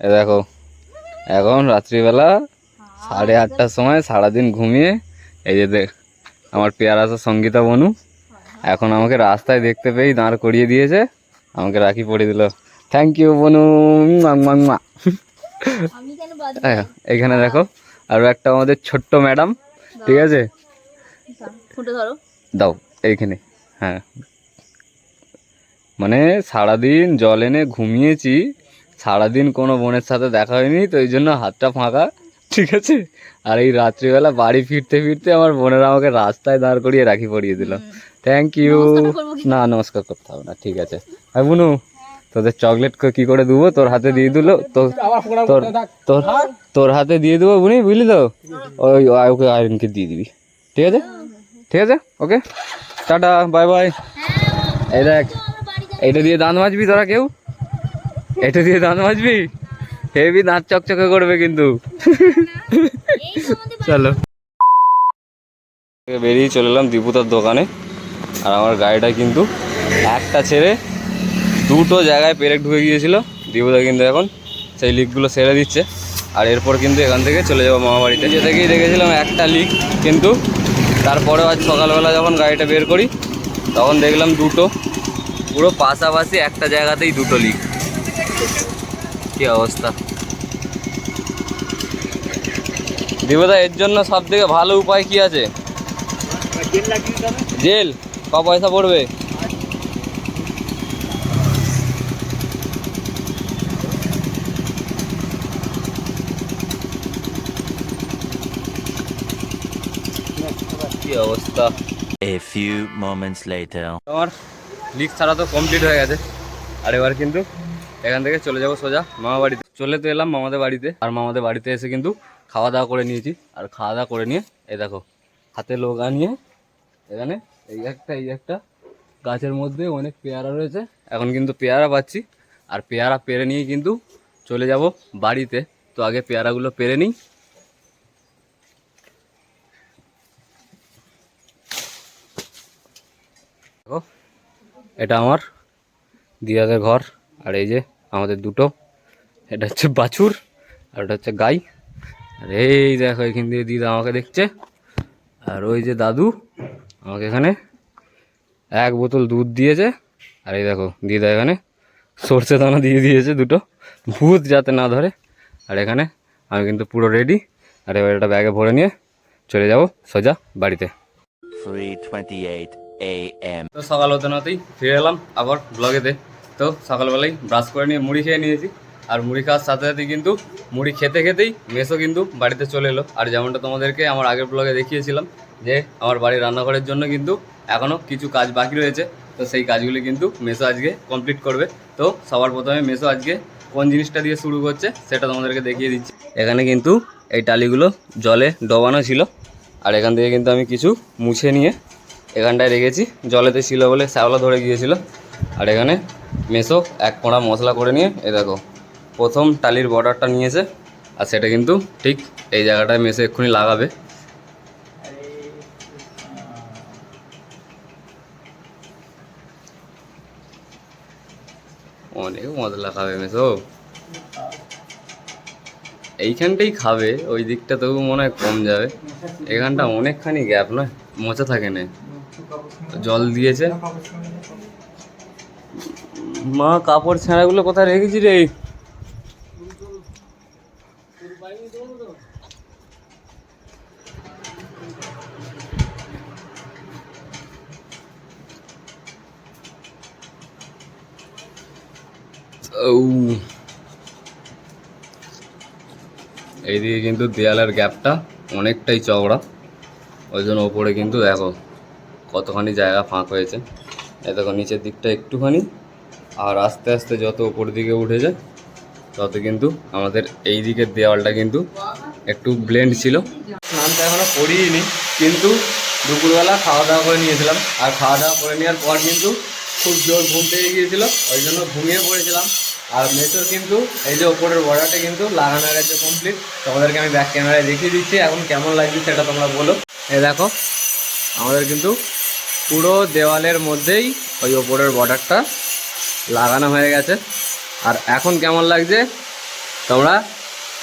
এ দেখো এখন রাত্রিবেলা সাড়ে আটটার সময় সারাদিন ঘুমিয়ে এই যে দেখ আমার পেয়ারা আছে সঙ্গীতা বনু এখন আমাকে রাস্তায় দেখতে পেয়েই দাঁড় করিয়ে দিয়েছে আমাকে রাখি পরিয়ে দিল। থ্যাংক ইউ বনু। হ্যাঁ, এখানে দেখো আরও একটা আমাদের ছোট্ট ম্যাডাম ঠিক আছে? দাও এইখানে হ্যাঁ। মানে সারাদিন জল এনে ঘুমিয়েছি সারাদিন কোনো বোনের সাথে দেখা হয়নি তো এই জন্য হাতটা ফাঁকা। ঠিক আছে? আর এই রাত্রিবেলা বাড়ি ফিরতে ফিরতে আমার বোনেরা আমাকে রাস্তায় দাঁড় করিয়ে রাখি পরিয়ে দিল। Thank you? না নমস্কার করতে হবে না ঠিক আছে। আর বুনু তোদের চকলেট কি করে দেবো? তোর হাতে দিয়ে দিল তোর তোর তোর তোর হাতে দিয়ে দেবো বুনি বুঝলি তো? ওই ওই ওকে আয়রনকে দিয়ে দিবি। ঠিক আছে? ঠিক আছে? ওকে? টাটা বাই বাই এই দেখ এইটা দিয়ে দাঁত মাজবি তোরা কেউ? এটা দিয়ে দাঁত মাজবি হেভি দাঁত চকচকে করবে কিন্তু। চলো। বেরিয়ে চলে এলাম দীপুতার দোকানে। আর আমার গাড়িটা কিন্তু একটা ছেড়ে দুটো জায়গায় পেরেক ঢুকে গিয়েছিল। দীপুদা কিন্তু এখন সেই লিকগুলো সেরে দিচ্ছে। আর এরপর কিন্তু এখান থেকে চলে যাব মামা বাড়িতে যে থেকেই দেখেছিলাম একটা লিক কিন্তু তারপরে আজ সকালবেলা যখন গাড়িটা বের করি তখন দেখলাম দুটো। পুরো পাশাপাশি একটা জায়গাতেই দুটো লিক কি অবস্থা? দেবদা এর জন্য সব থেকে ভালো উপায় কি আছে? জেল ক পয়সা পড়বে? কি অবস্থা. আমার লিক ছাড়া তো কমপ্লিট হয়ে গেছে। আর এবার কিন্তু এখান থেকে চলে যাব সোজা মামা বাড়িতে। চলে তো এলাম মামাদের বাড়িতে। আর মামাদের বাড়িতে এসে কিন্তু খাওয়া দাওয়া করে নিয়েছি। আর খাওয়া দাওয়া করে নিয়ে, এই দেখো, হাতে লোক আনিয়ে এখানে এই একটা এই একটা গাছের মধ্যে অনেক পেয়ারা রয়েছে। এখন কিন্তু পেয়ারা পাচ্ছি। আর পেয়ারা পেরে নিয়ে কিন্তু চলে যাব বাড়িতে। তো আগে পেয়ারাগুলো পেরে নিই। এটা আমার দিদাদের ঘর। আর এই যে আমাদের দুটো এটা হচ্ছে বাছুর আর এটা হচ্ছে গাই। আর এই দেখো এখান দিয়ে দিদা আমাকে দেখছে। আর ওই যে দাদু আমাকে এখানে এক বোতল দুধ দিয়েছে। আর এই দেখো দিদা এখানে সর্ষে দানা দিয়ে দিয়েছে দুটো ভূত যাতে না ধরে। আর এখানে আমি কিন্তু পুরো রেডি আর এবার এটা ব্যাগে ভরে নিয়ে চলে যাব সোজা বাড়িতে। 3:28 a.m. তো সকাল হতে না হতেই ফিরে এলাম আবার ব্লগেতে তো সকালবেলায় ব্রাশ করে নিয়ে মুড়ি খেয়ে নিয়েছি। আর মুড়ি খাওয়ার সাথে সাথে কিন্তু মুড়ি খেতে খেতেই মেসো কিন্তু বাড়িতে চলে এলো। আর যেমনটা তোমাদেরকে আমার আগের ব্লগে দেখিয়েছিলাম যে আমার বাড়ির রান্নাঘরের জন্য কিন্তু এখনও কিছু কাজ বাকি রয়েছে। তো সেই কাজগুলি কিন্তু মেসো আজকে কমপ্লিট করবে। তো সবার প্রথমে মেসো আজকে কোন জিনিসটা দিয়ে শুরু করছে সেটা তোমাদেরকে দেখিয়ে দিচ্ছি। এখানে কিন্তু এই টালিগুলো জলে ডবানো ছিল। আর এখান থেকে কিন্তু আমি কিছু মুছে নিয়ে এখানটায় রেখেছি। জলেতে ছিল বলে শ্যাওলা ধরে গিয়েছিল। আর এখানে মেসো, এক কোঁড়া মশলা করে নিয়ে এ দেখো, প্রথম টালির বর্ডারটা নিয়েছে, আর সেটা কিন্তু ঠিক এই জায়গাটায় মেশো এক্ষুনি লাগাবে। অনেক মশলা খাবে মেশো এইখানটাই খাবে, ওই দিকটা তবু মনে হয় কম যাবে। এখানটা অনেকখানি গ্যাপ নয়, মোচা থাকে না। জল দিয়েছে। মা, কাপড় ছেঁড়াগুলো কোথায় রেখেছি রে? এইদিকে কিন্তু দেয়ালের গ্যাপটা অনেকটাই চওড়া। ওই জন্য ওপরে কিন্তু দেখো কতখানি জায়গা ফাঁক হয়েছে। এ দেখো নিচের দিকটা একটুখানি আর আস্তে আস্তে যত ওপর দিকে উঠে যায়, তত কিন্তু আমাদের এই দিকের দেওয়ালটা কিন্তু একটু ব্লেন্ড ছিল। স্নানটা এখনও করিনি, কিন্তু দুপুরবেলা খাওয়া দাওয়া করে নিয়েছিলাম। আর খাওয়া দাওয়া করে নেওয়ার পর কিন্তু খুব জোর ঘুম পেয়ে গিয়েছিল, ওই জন্য ঘুমিয়ে পড়েছিলাম। আর মেচোর কিন্তু এই যে ওপরের বর্ডারটা কিন্তু লাগানো গেছে কমপ্লিট তোমাদেরকে আমি ব্যাক ক্যামেরায় দেখিয়ে দিচ্ছি, এখন কেমন লাগছে সেটা তোমরা বলো। এ দেখো, আমাদের কিন্তু পুরো দেওয়ালের মধ্যেই ওই ওপরের বর্ডারটা লাগানো হয়ে গেছে। আর এখন কেমন লাগছে? তোমরা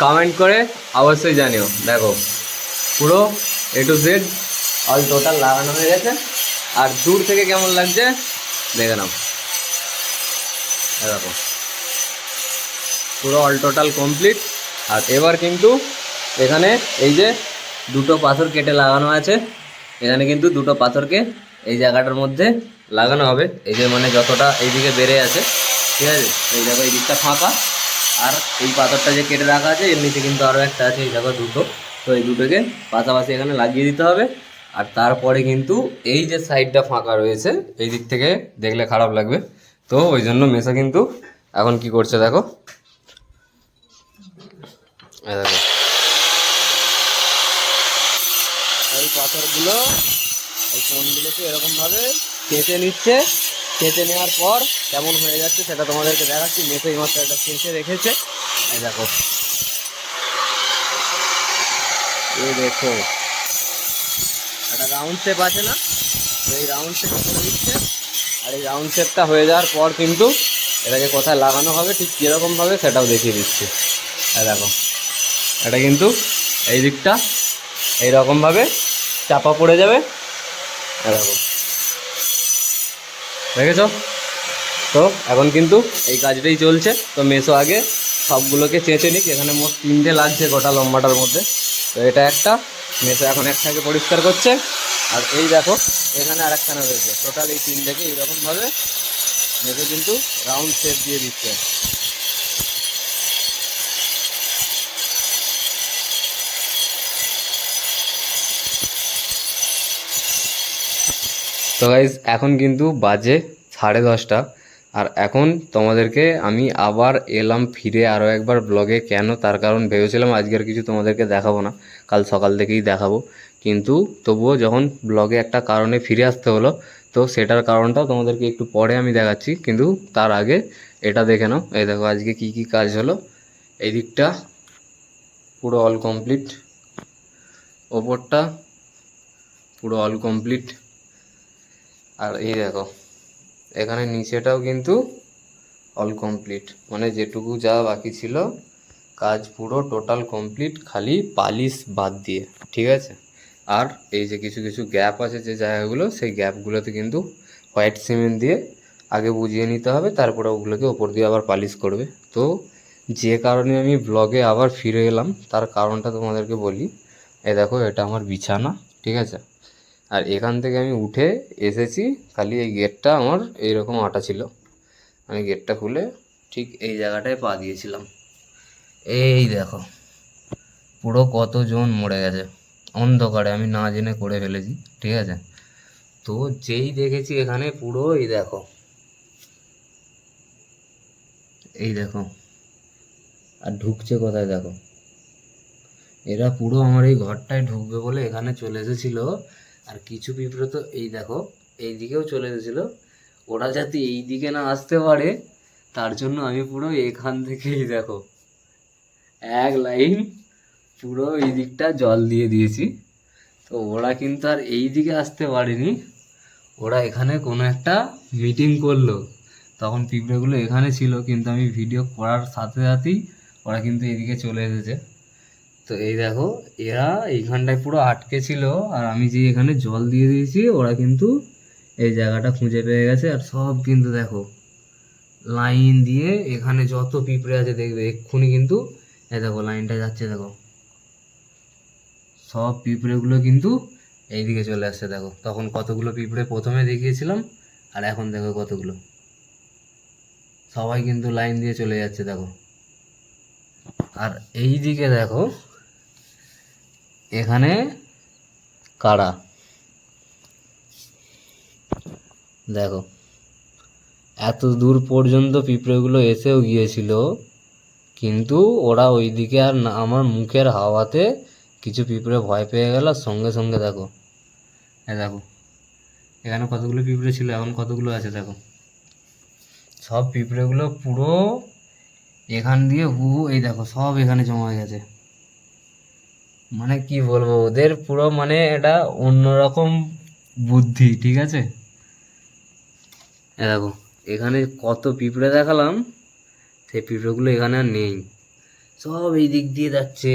কমেন্ট করে অবশ্যই জানিও। দেখো, পুরো A to Z all total লাগানো হয়ে গেছে। আর দূর থেকে কেমন লাগছে? দেখে নাও। দেখো, পুরো অল টোটাল কমপ্লিট আর এবার কিন্তু এখানে এই যে দুটো পাথর কেটে লাগানো আছে। এখানে কিন্তু দুটো পাথরকে এই জায়গাটার মধ্যে লাগানো হবে। এই যে মানে যতটা এইদিকে বেড়ে আছে, ঠিক আছে? এই দেখো, এই দিকটা ফাঁকা। আর এই পাথরটা যে কেটে রাখা আছে, এর নিচে কিন্তু আরও একটা আছে, এই দেখো দুটো। তো এই দুটোকে পাশাপাশি এখানে লাগিয়ে দিতে হবে। আর তারপরে কিন্তু এই যে সাইডটা ফাঁকা রয়েছে, এই দিক থেকে দেখলে খারাপ লাগবে। তো ওই জন্য মেসা কিন্তু এখন কি করছে দেখো। দেখো। এই পাথরগুলো এই কোনগুলোকে এরকমভাবে কেটে নিচ্ছে, কেটে নেওয়ার পর কেমন হয়ে যাচ্ছে সেটা তোমাদেরকে দেখাচ্ছি। মেসে এই মাত্র একটা কেটে রেখেছে। এই দেখো। এই দেখো। একটা রাউন্ড শেপ আছে না? এই রাউন্ড শেপ করে দিচ্ছে। আর এই রাউন্ড শেপটা হয়ে যাওয়ার পর কিন্তু এটাকে কোথায় লাগানো হবে, ঠিক কীরকমভাবে সেটাও দেখিয়ে দিচ্ছি। এই দেখো। এটা কিন্তু এই দিকটা এইরকমভাবে চাপা পড়ে যাবে। দেখেছ? তো এখন কিন্তু এই কাজটাই চলছে। তো মেসো আগে সবগুলোকে চেঁচে নিক। এখানে মোট তিনটে লাগছে গোটা লম্বাটার মধ্যে। তো এটা একটা, মেসো এখন একটাকে পরিষ্কার করছে। আর এই দেখো, এখানে আর একখানা রয়েছে। টোটাল এই তিনটাকে এইরকমভাবে মেসো কিন্তু রাউন্ড শেপ দিয়ে দিচ্ছে। তো গাইজ এখন কিন্তু বাজে সাড়ে দশটা। আর এখন তোমাদেরকে আমি আবার এলাম ফিরে আরও একবার ব্লগে কেন? তার কারণ ভেবেছিলাম আজকের কিছু তোমাদেরকে দেখাবো না। কাল সকাল থেকেই দেখাবো। কিন্তু তবুও যখন ব্লগে একটা কারণে ফিরে আসতে হলো, তো সেটার কারণটা তোমাদেরকে একটু পরে আমি দেখাচ্ছি। কিন্তু তার আগে এটা দেখে নাও। এই দেখো, আজকে কি কি কাজ হলো? এই দিকটা পুরো অল কমপ্লিট ওপরটা পুরো অল কমপ্লিট আর এই দেখো, এখানে নিচেটাও কিন্তু অল কমপ্লিট মানে যেটুকু যা বাকি ছিল, কাজ পুরো টোটাল কমপ্লিট খালি পালিশ বাদ দিয়ে, ঠিক আছে? আর এই যে কিছু কিছু গ্যাপ আছে যে জায়গাগুলো, সেই গ্যাপগুলোতে কিন্তু হোয়াইট সিমেন্ট দিয়ে আগে বুঝিয়ে নিতে হবে, তারপরে ওগুলোকে ওপর দিয়ে আবার পালিশ করবে। তো যে কারণে আমি ব্লগে আবার ফিরে এলাম, তার কারণটা তোমাদেরকে বলি। এ দেখো, এটা আমার বিছানা, ঠিক আছে? আর এখান থেকে আমি উঠে এসেছি, খালি এই গেটটা আমার এইরকম আটা ছিল। আমি গেটটা খুলে ঠিক এই জায়গাটায় পা দিয়েছিলাম। এই দেখো, পুরো কতজন মরে গেছে। অন্ধকারে আমি না জেনে করে ফেলেছি, ঠিক আছে? তো যেই দেখেছি এখানে পুরো, এই দেখো। এই দেখো, আর ঢুকছে কোথায় দেখো? এরা পুরো আমার এই ঘরটায় ঢুকবে বলে এখানে চলে এসেছিল। আর কিছু পিঁপড়ে তো এই দেখো, এই দিকেও চলে এসেছিল। ওরা যাতে এই দিকে না আসতে পারে, তার জন্য আমি পুরো এখান থেকেই দেখো, এক লাইন পুরো এই দিকটা জল দিয়ে দিয়েছি। তো ওরা কিন্তু আর এই দিকে আসতে পারেনি। ওরা এখানে কোনো একটা মিটিং করল। তখন পিঁপড়েগুলো এখানে ছিল, কিন্তু আমি ভিডিও করার সাথে সাথেই ওরা কিন্তু এদিকে চলে এসেছে। তো এই দেখো, এরা এইখানটায় পুরো আটকে ছিল, আর আমি যে এখানে জল দিয়ে দিয়েছি, ওরা কিন্তু এই জায়গাটা খুঁজে পেয়ে গেছে, আর সব কিন্তু দেখো, লাইন দিয়ে এখানে যত পিঁপড়ে আছে দেখবে, এক্ষুনি কিন্তু, এই দেখো, লাইনটা যাচ্ছে, দেখো। সব পিঁপড়েগুলো কিন্তু এইদিকে চলে আসছে, দেখো। তখন কতগুলো পিঁপড়ে প্রথমে দেখিয়েছিলাম, আর এখন দেখো কতগুলো। সবাই কিন্তু লাইন দিয়ে চলে যাচ্ছে, দেখো। আর এই দিকে দেখো এখানে কারা? দেখো, এত দূর পর্যন্ত পিঁপড়েগুলো এসেও গিয়েছিল, কিন্তু ওরা ওইদিকে আর না, আমার মুখের হাওয়াতে কিছু পিঁপড়ে ভয় পেয়ে গেল। সঙ্গে সঙ্গে দেখো হ্যাঁ দেখো, এখানে কতগুলো পিঁপড়ে ছিল, এখন কতগুলো আছে দেখো। সব পিঁপড়েগুলো পুরো এখান দিয়ে হু, এই দেখো, সব এখানে জমা হয়ে গেছে। মানে কি বলব, ওদের পুরো মানে এটা অন্যরকম বুদ্ধি, ঠিক আছে? দেখো, এখানে কত পিঁপড়ে দেখালাম, সেই পিঁপড়েগুলো এখানে আর নেই। সব এই দিক দিয়ে যাচ্ছে।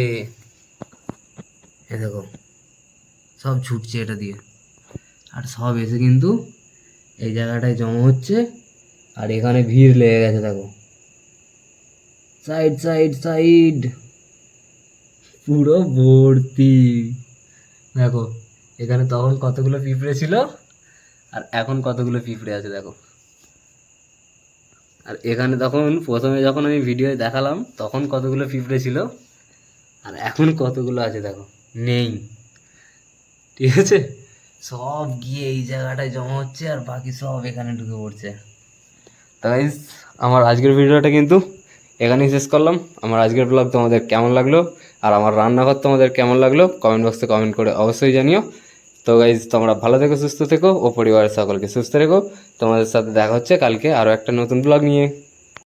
এ দেখো, সব ছুটছে এটা দিয়ে। আর সব এসে কিন্তু এই জায়গাটায় জমা হচ্ছে, আর এখানে ভিড় লেগে গেছে, দেখো। সাইড সাইড সাইড পুরো ভর্তি দেখো, এখানে তখন কতগুলো পিঁপড়ে ছিল? আর এখন কতগুলো পিঁপড়ে আছে দেখো। আর এখানে তখন প্রথমে যখন আমি ভিডিও দেখালাম, তখন কতগুলো পিঁপড়ে ছিল? আর এখন কতগুলো আছে দেখো? নেই। ঠিক আছে? সব গিয়ে এই জায়গাটায় জমা হচ্ছে আর বাকি সব এখানে ঢুকে পড়ছে। তাই আমার আজকের ভিডিওটা কিন্তু এখানেই শেষ করলাম। আমার আজকের ব্লগ তোমাদের কেমন লাগল? আর আমার রান্নাঘর তোমাদের কেমন লাগল? কমেন্ট বক্সে কমেন্ট করে অবশ্যই জানিও। তো গাইজ তোমরা ভালো থেকো, সুস্থ থেকো ও পরিবারের সকলকে সুস্থ রেখো। তোমাদের সাথে দেখা হচ্ছে কালকে আরও একটা নতুন ব্লগ নিয়ে।